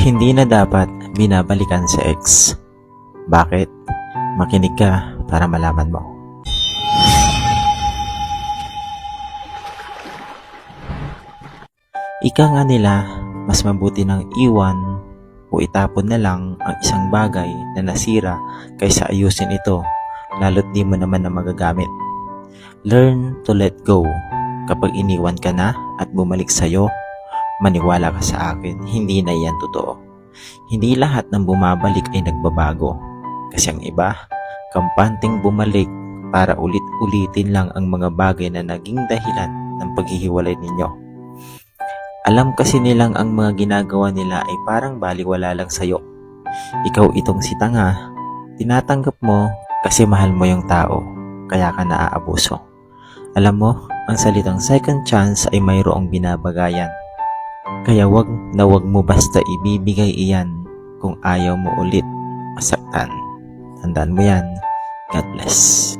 Hindi na dapat binabalikan sa ex. Bakit? Makinig ka para malaman mo. Ika nga nila, mas mabuti ng iwan o itapon na lang ang isang bagay na nasira kaysa ayusin ito lalo't di mo naman na magagamit. Learn to let go. Kapag iniwan ka na at bumalik sa'yo, maniwala ka sa akin, hindi na yan totoo. Hindi lahat ng bumabalik ay nagbabago. Kasi ang iba, kampanting bumalik para ulit-ulitin lang ang mga bagay na naging dahilan ng paghihiwalay ninyo. Alam kasi nilang ang mga ginagawa nila ay parang baliwala lang sa'yo. Ikaw itong si tanga, tinatanggap mo kasi mahal mo yung tao, kaya ka naaabuso. Alam mo, ang salitang second chance ay mayroong binabagayan. Kaya wag na wag mo basta ibibigay iyan kung ayaw mo ulit masaktan. Tandaan mo yan. God bless.